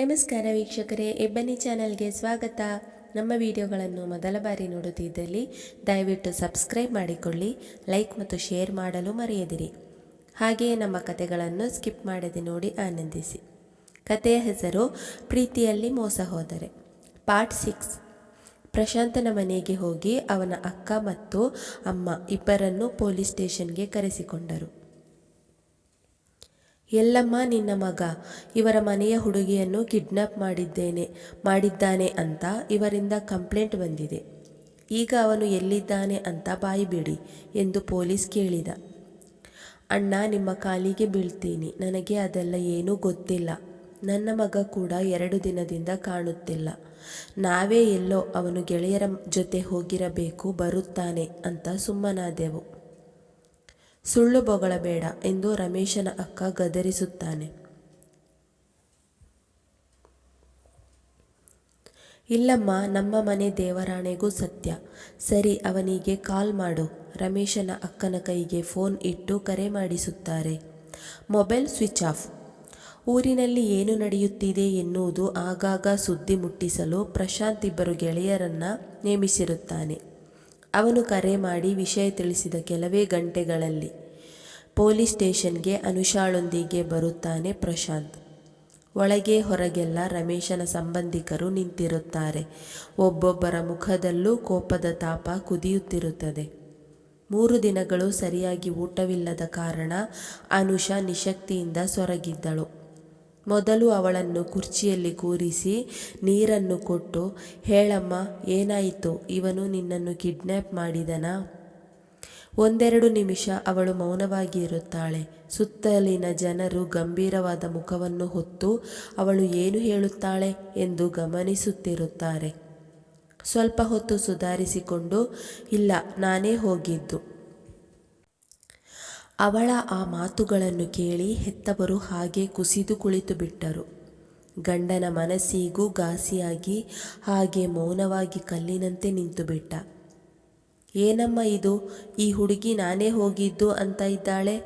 ನಮಸ್ಕಾರ ವೀಕ್ಷಕರೇ, ಎಬ್ಬನಿ ಚಾನಲ್ಗೆ ಸ್ವಾಗತ. ನಮ್ಮ ವಿಡಿಯೋಗಳನ್ನು ಮೊದಲ ಬಾರಿ ನೋಡುತ್ತಿದ್ದಲ್ಲಿ ದಯವಿಟ್ಟು ಸಬ್ಸ್ಕ್ರೈಬ್ ಮಾಡಿಕೊಳ್ಳಿ, ಲೈಕ್ ಮತ್ತು ಶೇರ್ ಮಾಡಲು ಮರೆಯದಿರಿ. ಹಾಗೆಯೇ ನಮ್ಮ ಕತೆಗಳನ್ನು ಸ್ಕಿಪ್ ಮಾಡದೆ ನೋಡಿ ಆನಂದಿಸಿ. ಕತೆಯ ಹೆಸರು, ಪ್ರೀತಿಯಲ್ಲಿ ಮೋಸ ಹೋದರೆ. Part six. ಪ್ರಶಾಂತನ ಮನೆಗೆ ಹೋಗಿ ಅವನ ಅಕ್ಕ ಮತ್ತು ಅಮ್ಮ ಇಬ್ಬರನ್ನು ಪೊಲೀಸ್ ಸ್ಟೇಷನ್ಗೆ ಕರೆಸಿಕೊಂಡರು. ಎಲ್ಲಮ್ಮ ನಿನ್ನ ಮಗ, ಇವರ ಮನೆಯ ಹುಡುಗಿಯನ್ನು ಕಿಡ್ನಾಪ್ ಮಾಡಿದ್ದೇನೆ, ಮಾಡಿದ್ದಾನೆ ಅಂತ ಇವರಿಂದ ಕಂಪ್ಲೇಂಟ್ ಬಂದಿದೆ. ಈಗ ಅವನು ಎಲ್ಲಿದ್ದಾನೆ ಅಂತ ಬಾಯಿ ಬಿಡಿ ಎಂದು ಪೊಲೀಸ್ ಕೇಳಿದ. ಅಣ್ಣ, ನಿಮ್ಮ ಕಾಲಿಗೆ ಬೀಳ್ತೀನಿ, ನನಗೆ ಅದೆಲ್ಲ ಏನೂ ಗೊತ್ತಿಲ್ಲ. ನನ್ನ ಮಗ ಕೂಡ ಎರಡು ದಿನದಿಂದ ಕಾಣುತ್ತಿಲ್ಲ. ನಾವೇ ಎಲ್ಲೋ ಅವನು ಗೆಳೆಯರ ಜೊತೆ ಹೋಗಿರಬೇಕು, ಬರುತ್ತಾನೆ ಅಂತ ಸುಮ್ಮನಾದೆವು. ಸುಳ್ಳು ಬೊಗಳಬೇಡ ಎಂದು ರಮೇಶನ ಅಕ್ಕ ಗದರಿಸುತ್ತಾನೆ. ಇಲ್ಲಮ್ಮ, ನಮ್ಮ ಮನೆ ದೇವರಾಣೆಗೂ ಸತ್ಯ. ಸರಿ, ಅವನಿಗೆ ಕಾಲ್ ಮಾಡು. ರಮೇಶನ ಅಕ್ಕನ ಕೈಗೆ ಫೋನ್ ಇಟ್ಟು ಕರೆ ಮಾಡಿಸುತ್ತಾರೆ. Mobile switch off. ಊರಿನಲ್ಲಿ ಏನು ನಡೆಯುತ್ತಿದೆ ಎನ್ನುವುದು ಆಗಾಗ ಸುದ್ದಿ ಮುಟ್ಟಿಸಲು ಪ್ರಶಾಂತ್ ಇಬ್ಬರು ಗೆಳೆಯರನ್ನು ನೇಮಿಸಿರುತ್ತಾನೆ. ಅವನು ಕರೆ ಮಾಡಿ ವಿಷಯ ತಿಳಿಸಿದ ಕೆಲವೇ ಗಂಟೆಗಳಲ್ಲಿ ಪೊಲೀಸ್ ಸ್ಟೇಷನ್ಗೆ ಅನುಷಾಳೊಂದಿಗೆ ಬರುತ್ತಾನೆ ಪ್ರಶಾಂತ್. ಒಳಗೆ ಹೊರಗೆಲ್ಲ ರಮೇಶನ ಸಂಬಂಧಿಕರು ನಿಂತಿರುತ್ತಾರೆ. ಒಬ್ಬೊಬ್ಬರ ಮುಖದಲ್ಲೂ ಕೋಪದ ತಾಪ ಕುದಿಯುತ್ತಿರುತ್ತದೆ. ಮೂರು ದಿನಗಳು ಸರಿಯಾಗಿ ಊಟವಿಲ್ಲದ ಕಾರಣ ಅನುಷಾ ನಿಶಕ್ತಿಯಿಂದ ಸೊರಗಿದ್ದಳು. ಮೊದಲು ಅವಳನ್ನು ಕುರ್ಚಿಯಲ್ಲಿ ಕೂರಿಸಿ ನೀರನ್ನು ಕೊಟ್ಟು, ಹೇಳಮ್ಮ, ಏನಾಯಿತು? ಇವನು ನಿನ್ನನ್ನು ಕಿಡ್ನ್ಯಾಪ್ ಮಾಡಿದನಾ? ಒಂದೆರಡು ನಿಮಿಷ ಅವಳು ಮೌನವಾಗಿ ಇರುತ್ತಾಳೆ ಸುತ್ತಲಿನ ಜನರು ಗಂಭೀರವಾದ ಮುಖವನ್ನು ಹೊತ್ತು, ಅವಳು ಏನು ಹೇಳುತ್ತಾಳೆ? ಎಂದು ಗಮನಿಸುತ್ತಿರುತ್ತಾರೆ. ಸ್ವಲ್ಪ ಹೊತ್ತು ಸುಧಾರಿಸಿಕೊಂಡು, ಇಲ್ಲ, ನಾನೇ ಹೋಗಿದ್ದು. ಅವಳ ಆ ಮಾತುಗಳನ್ನು ಕೇಳಿ ಹೆತ್ತವರು ಹಾಗೆ ಕುಸಿದು ಕುಳಿತು ಬಿಟ್ಟರು. ಗಂಡನ ಮನಸ್ಸಿಗೂ ಘಾಸಿಯಾಗಿ ಹಾಗೆ ಮೌನವಾಗಿ ಕಲ್ಲಿನಂತೆ ನಿಂತುಬಿಟ್ಟ ಏನಮ್ಮ ಇದು? ಈ ಹುಡುಗಿ ನಾನೇ ಹೋಗಿದ್ದು ಅಂತ ಇದ್ದಾಳೆ?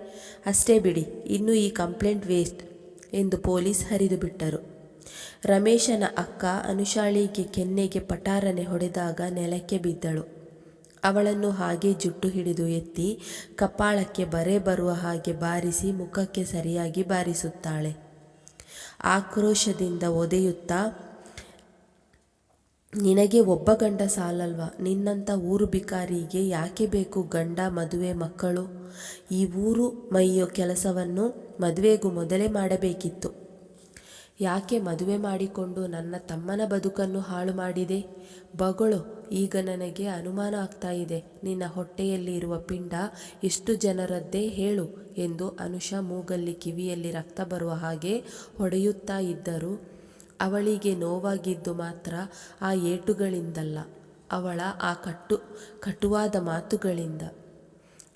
ಅಷ್ಟೇ ಬಿಡಿ, ಇನ್ನು ಈ ಕಂಪ್ಲೇಂಟ್ ವೇಸ್ಟ್ ಎಂದು ಪೊಲೀಸ್ ಹರಿದು ಬಿಟ್ಟರು. ರಮೇಶನ ಅಕ್ಕ ಅನುಶಾಳಿಗೆ ಕೆನ್ನೆಗೆ ಪಟಾರನೆ ಹೊಡೆದಾಗ ನೆಲಕ್ಕೆ ಬಿದ್ದಳು. ಅವಳನ್ನು ಹಾಗೆ ಜುಟ್ಟು ಹಿಡಿದು ಎತ್ತಿ ಕಪಾಳಕ್ಕೆ ಬರೆ ಬರುವ ಹಾಗೆ ಬಾರಿಸಿ ಮುಖಕ್ಕೆ ಸರಿಯಾಗಿ ಬಾರಿಸುತ್ತಾಳೆ. ಆಕ್ರೋಶದಿಂದ ಒದೆಯುತ್ತಾ, ನಿನಗೆ ಒಬ್ಬ ಗಂಡ ಸಾಲಲ್ವಾ? ನಿನ್ನಂಥ ಊರು ಬಿಕಾರಿಗೆ ಯಾಕೆ ಬೇಕು ಗಂಡ, ಮದುವೆ, ಮಕ್ಕಳು? ಈ ಊರು ಮೈಯೋ ಕೆಲಸವನ್ನು ಮದುವೆಗೂ ಮೊದಲೇ ಮಾಡಬೇಕಿತ್ತು. ಯಾಕೆ ಮದುವೆ ಮಾಡಿಕೊಂಡು ನನ್ನ ತಮ್ಮನ ಬದುಕನ್ನು ಹಾಳು ಮಾಡಿದೆ? ಬಗಳು, ಈಗ ನನಗೆ ಅನುಮಾನ ಆಗ್ತಾ ಇದೆ. ನಿನ್ನ ಹೊಟ್ಟೆಯಲ್ಲಿ ಇರುವ ಪಿಂಡ ಎಷ್ಟು ಜನರದ್ದೇ ಹೇಳು ಎಂದು ಅನುಷ ಮೂಗಲ್ಲಿ ಕಿವಿಯಲ್ಲಿ ರಕ್ತ ಬರುವ ಹಾಗೆ ಹೊಡೆಯುತ್ತಾ ಇದ್ದರು. ಅವಳಿಗೆ ನೋವಾಗಿದ್ದು ಮಾತ್ರ ಆ ಏಟುಗಳಿಂದಲ್ಲ, ಅವಳ ಆ ಕಟ್ಟು, ಕಟುವಾದ ಮಾತುಗಳಿಂದ.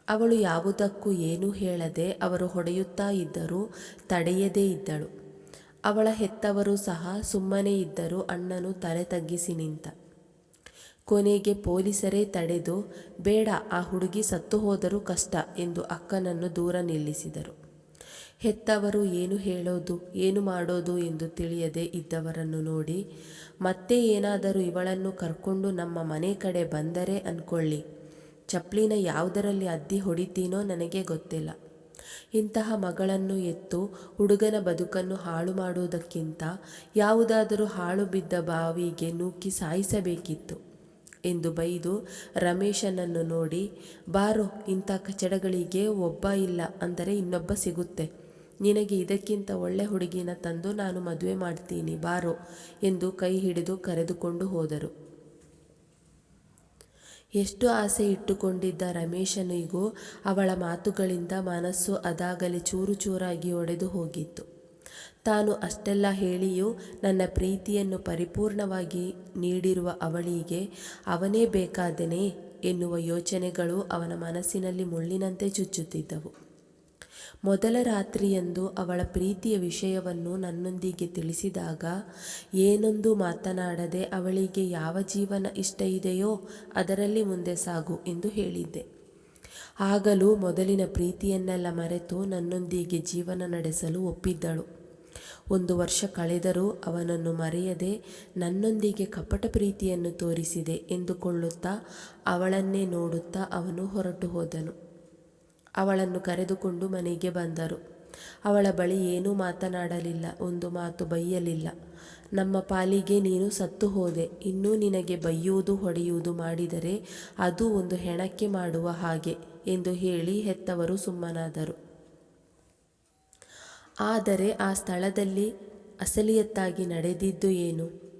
ಅವಳು ಯಾವುದಕ್ಕೂ ಏನೂ ಹೇಳದೆ ಅವರು ಹೊಡೆಯುತ್ತಾ ಇದ್ದರೂ, ತಡೆಯದೇ ಇದ್ದಳು. ಅವಳ ಹೆತ್ತವರು ಸಹ ಸುಮ್ಮನೆ ಇದ್ದರು ಅಣ್ಣನು ತಲೆ ತಗ್ಗಿಸಿ ನಿಂತ. ಕೊನೆಗೆ ಪೊಲೀಸರೇ ತಡೆದು, ಬೇಡ, ಆ ಹುಡುಗಿ ಸತ್ತು ಹೋದರೂ ಕಷ್ಟ ಎಂದು ಅಕ್ಕನನ್ನು ದೂರ ನಿಲ್ಲಿಸಿದರು. ಹೆತ್ತವರು ಏನು ಹೇಳೋದು, ಏನು ಮಾಡೋದು ಎಂದು ತಿಳಿಯದೆ ಇದ್ದವರನ್ನು ನೋಡಿ, ಮತ್ತೆ ಏನಾದರೂ ಇವಳನ್ನು ಕರ್ಕೊಂಡು ನಮ್ಮ ಮನೆ ಕಡೆ ಬಂದರೆ ಅಂದ್ಕೊಳ್ಳಿ ಚಪ್ಲಿನ ಯಾವುದರಲ್ಲಿ ಅದ್ದಿ ಹೊಡಿತೀನೋ ನನಗೆ ಗೊತ್ತಿಲ್ಲ. ಇಂತಹ ಮಗಳನ್ನು ಎತ್ತು ಹುಡುಗನ ಬದುಕನ್ನು ಹಾಳು ಮಾಡುವುದಕ್ಕಿಂತ ಯಾವುದಾದರೂ ಹಾಳು ಬಿದ್ದ ಬಾವಿಗೆ ನೂಕಿ ಸಾಯಿಸಬೇಕಿತ್ತು ಎಂದು ಬೈದು ರಮೇಶನನ್ನು ನೋಡಿ, ಬಾರೋ, ಇಂಥ ಕಚಡಗಳಿಗೆ ಒಬ್ಬ ಇಲ್ಲ ಅಂದರೆ ಇನ್ನೊಬ್ಬ ಸಿಗುತ್ತೆ. ನಿನಗೆ ಇದಕ್ಕಿಂತ ಒಳ್ಳೆ ಹುಡುಗಿನ ತಂದು ನಾನು ಮದುವೆ ಮಾಡ್ತೀನಿ, ಬಾರೋ ಎಂದು ಕೈ ಹಿಡಿದು ಕರೆದುಕೊಂಡು ಹೋದರು. ಎಷ್ಟು ಆಸೆ ಇಟ್ಟುಕೊಂಡಿದ್ದ ರಮೇಶನಿಗೂ ಅವಳ ಮಾತುಗಳಿಂದ ಮನಸ್ಸು ಅದಾಗಲೇ ಚೂರು ಚೂರಾಗಿ ಒಡೆದು ಹೋಗಿತ್ತು. ತಾನು ಅಷ್ಟೆಲ್ಲ ಹೇಳಿಯೂ ನನ್ನ ಪ್ರೀತಿಯನ್ನು ಪರಿಪೂರ್ಣವಾಗಿ ನೀಡಿರುವ ಅವಳಿಗೆ ಅವನೇ ಬೇಕಾದೆನೇ ಎನ್ನುವ ಯೋಚನೆಗಳು ಅವನ ಮನಸ್ಸಿನಲ್ಲಿ ಮುಳ್ಳಿನಂತೆ ಚುಚ್ಚುತ್ತಿದ್ದವು. ಮೊದಲ ರಾತ್ರಿಯಂದು ಅವಳ ಪ್ರೀತಿಯ ವಿಷಯವನ್ನು ನನ್ನೊಂದಿಗೆ ತಿಳಿಸಿದಾಗ, ಏನೊಂದು ಮಾತನಾಡದೆ ಅವಳಿಗೆ ಯಾವ ಜೀವನ ಇಷ್ಟ ಇದೆಯೋ ಅದರಲ್ಲಿ ಮುಂದೆ ಸಾಗು ಎಂದು ಹೇಳಿದ್ದೆ. ಆಗಲೂ ಮೊದಲಿನ ಪ್ರೀತಿಯನ್ನೆಲ್ಲ ಮರೆತು ನನ್ನೊಂದಿಗೆ ಜೀವನ ನಡೆಸಲು ಒಪ್ಪಿದ್ದಳು. ಒಂದು ವರ್ಷ ಕಳೆದರೂ ಅವನನ್ನು ಮರೆಯದೆ ನನ್ನೊಂದಿಗೆ ಕಪಟ ಪ್ರೀತಿಯನ್ನು ತೋರಿಸಿದೆ ಎಂದುಕೊಳ್ಳುತ್ತಾ ಅವಳನ್ನೇ ನೋಡುತ್ತಾ ಅವನು ಹೊರಟು ಹೋದನು. ಅವಳನ್ನು ಕರೆದುಕೊಂಡು ಮನೆಗೆ ಬಂದರು. ಅವಳ ಬಳಿ ಏನೂ ಮಾತನಾಡಲಿಲ್ಲ, ಒಂದು ಮಾತು ಬೈಯಲಿಲ್ಲ. ನಮ್ಮ ಪಾಲಿಗೆ ನೀನು ಸತ್ತು ಹೋದೆ, ಇನ್ನೂ ನಿನಗೆ ಬೈಯುವುದು ಹೊಡೆಯುವುದು ಮಾಡಿದರೆ ಅದು ಒಂದು ಹೆಣಕ್ಕೆ ಮಾಡುವ ಹಾಗೆ ಎಂದು ಹೇಳಿ ಹೆತ್ತವರು ಸುಮ್ಮನಾದರು. ಆದರೆ ಆ ಸ್ಥಳದಲ್ಲಿ ಅಸಲಿಯತ್ತಾಗಿ ನಡೆದಿದ್ದು ಏನು?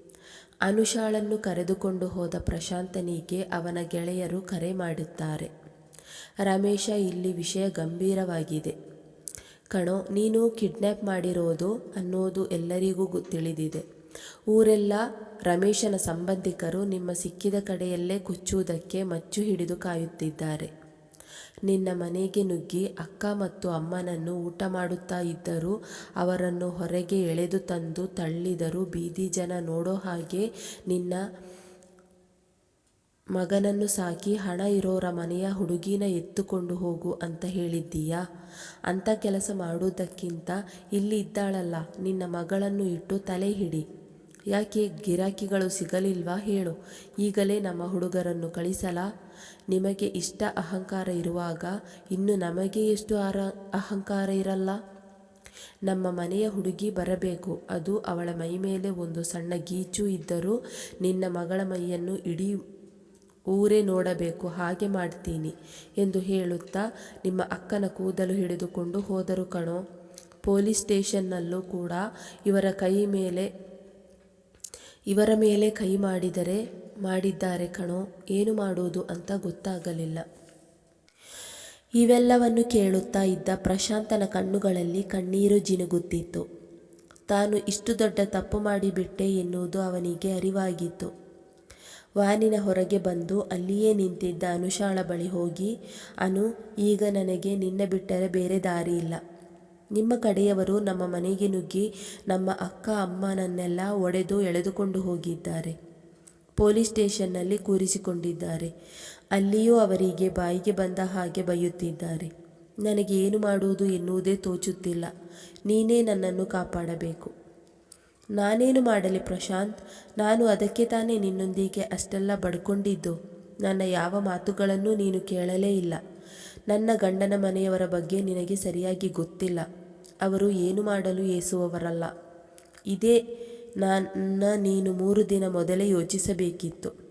ಅನುಷಾಳನ್ನು ಕರೆದುಕೊಂಡು ಹೋದ ಪ್ರಶಾಂತನಿಗೆ ಅವನ ಗೆಳೆಯರು ಕರೆ ಮಾಡುತ್ತಾರೆ ರಮೇಶ ಇಲ್ಲಿ ವಿಷಯ ಗಂಭೀರವಾಗಿದೆ. ಕಣೋ, ನೀನು ಕಿಡ್ನ್ಯಾಪ್ ಮಾಡಿರೋದು ಅನ್ನೋದು ಎಲ್ಲರಿಗೂ ತಿಳಿದಿದೆ. ಊರೆಲ್ಲ ರಮೇಶನ ಸಂಬಂಧಿಕರು ನಿಮ್ಮ ಸಿಕ್ಕಿದ ಕಡೆಯಲ್ಲೇ ಕುಚ್ಚುವುದಕ್ಕೆ ಮಚ್ಚು ಹಿಡಿದು ಕಾಯುತ್ತಿದ್ದಾರೆ. ನಿನ್ನ ಮನೆಗೆ ನುಗ್ಗಿ ಅಕ್ಕ ಮತ್ತು ಅಮ್ಮನನ್ನು ಊಟ ಮಾಡುತ್ತಾ ಇದ್ದರೂ ಅವರನ್ನು ಹೊರಗೆ ಎಳೆದು ತಂದು ತಳ್ಳಿದರು ಬೀದಿ ಜನ ನೋಡೋ ಹಾಗೆ ನಿನ್ನ ಮಗನನ್ನು ಸಾಕಿ ಹಣ ಇರೋರ ಮನೆಯ ಹುಡುಗಿನ ಎತ್ತುಕೊಂಡು ಹೋಗು ಅಂತ ಹೇಳಿದ್ದೀಯಾ? ಅಂಥ ಕೆಲಸ ಮಾಡುವುದಕ್ಕಿಂತ ಇಲ್ಲಿ ಇದ್ದಾಳಲ್ಲ, ನಿನ್ನ ಮಗಳನ್ನು ಇಟ್ಟು ತಲೆ ಹಿಡಿ. ಯಾಕೆ ಗಿರಾಕಿಗಳು ಸಿಗಲಿಲ್ವಾ ಹೇಳು. ಈಗಲೇ ನಮ್ಮ ಹುಡುಗರನ್ನು ಕಳಿಸಲ. ನಿಮಗೆ ಇಷ್ಟ ಅಹಂಕಾರ ಇರುವಾಗ ಇನ್ನು ನಮಗೆ ಎಷ್ಟು ಅಹಂಕಾರ ಇರಲ್ಲ? ನಮ್ಮ ಮನೆಯ ಹುಡುಗಿ ಬರಬೇಕು. ಅದು ಅವಳ ಮೈ ಮೇಲೆ ಒಂದು ಸಣ್ಣ ಗೀಚು ಇದ್ದರೂ ನಿನ್ನ ಮಗಳ ಮೈಯನ್ನು ಇಡೀ ಊರೇ ನೋಡಬೇಕು, ಹಾಗೆ ಮಾಡ್ತೀನಿ ಎಂದು ಹೇಳುತ್ತಾ ನಿಮ್ಮ ಅಕ್ಕನ ಕೂದಲು ಹಿಡಿದುಕೊಂಡು ಹೋದರು ಕಣೋ. ಪೊಲೀಸ್ ಸ್ಟೇಷನ್ನಲ್ಲೂ ಕೂಡ ಇವರ ಕೈ ಮೇಲೆ, ಇವರ ಮೇಲೆ ಕೈ ಮಾಡಿದರೆ, ಮಾಡಿದ್ದಾರೆ ಕಣೋ. ಏನು ಮಾಡುವುದು ಅಂತ ಗೊತ್ತಾಗಲಿಲ್ಲ. ಇವೆಲ್ಲವನ್ನು ಕೇಳುತ್ತಾ ಇದ್ದ ಪ್ರಶಾಂತನ ಕಣ್ಣುಗಳಲ್ಲಿ ಕಣ್ಣೀರು ಜಿನುಗುತ್ತಿತ್ತು. ತಾನು ಇಷ್ಟು ದೊಡ್ಡ ತಪ್ಪು ಮಾಡಿಬಿಟ್ಟೆ ಎನ್ನುವುದು ಅವನಿಗೆ ಅರಿವಾಗಿತ್ತು. ವಾನಿನ ಹೊರಗೆ ಬಂದು ಅಲ್ಲಿಯೇ ನಿಂತಿದ್ದ ಅನುಷಾಳ ಬಳಿ ಹೋಗಿ, ಅನು, ಈಗ ನನಗೆ ನಿನ್ನ ಬಿಟ್ಟರೆ ಬೇರೆ ದಾರಿ ಇಲ್ಲ. ನಿಮ್ಮ ಕಡೆಯವರು ನಮ್ಮ ಮನೆಗೆ ನುಗ್ಗಿ ನಮ್ಮ ಅಕ್ಕ ಅಮ್ಮನನ್ನೆಲ್ಲ ಒಡೆದು ಎಳೆದುಕೊಂಡು ಹೋಗಿದ್ದಾರೆ. ಪೊಲೀಸ್ ಸ್ಟೇಷನ್ನಲ್ಲಿ ಕೂರಿಸಿಕೊಂಡಿದ್ದಾರೆ. ಅಲ್ಲಿಯೂ ಅವರಿಗೆ ಬಾಯಿಗೆ ಬಂದ ಹಾಗೆ ಬೈಯುತ್ತಿದ್ದಾರೆ. ನನಗೆ ಏನು ಮಾಡುವುದು ಎನ್ನುವುದೇ ತೋಚುತ್ತಿಲ್ಲ. ನೀನೇ ನನ್ನನ್ನು ಕಾಪಾಡಬೇಕು. ನಾನೇನು ಮಾಡಲಿ ಪ್ರಶಾಂತ್? ನಾನು ಅದಕ್ಕೆ ತಾನೇ ನಿನ್ನೊಂದಿಗೆ ಅಷ್ಟೆಲ್ಲ ಬಡ್ಕೊಂಡಿದ್ದು. ನನ್ನ ಯಾವ ಮಾತುಗಳನ್ನು ನೀನು ಕೇಳಲೇ ಇಲ್ಲ. ನನ್ನ ಗಂಡನ ಮನೆಯವರ ಬಗ್ಗೆ ನಿನಗೆ ಸರಿಯಾಗಿ ಗೊತ್ತಿಲ್ಲ. ಅವರು ಏನು ಮಾಡಲು ಏಸುವವರಲ್ಲ. ಇದೇ ನನ್ನ ನೀನು ಮೂರು ದಿನ ಮೊದಲೇ ಯೋಚಿಸಬೇಕಿತ್ತು.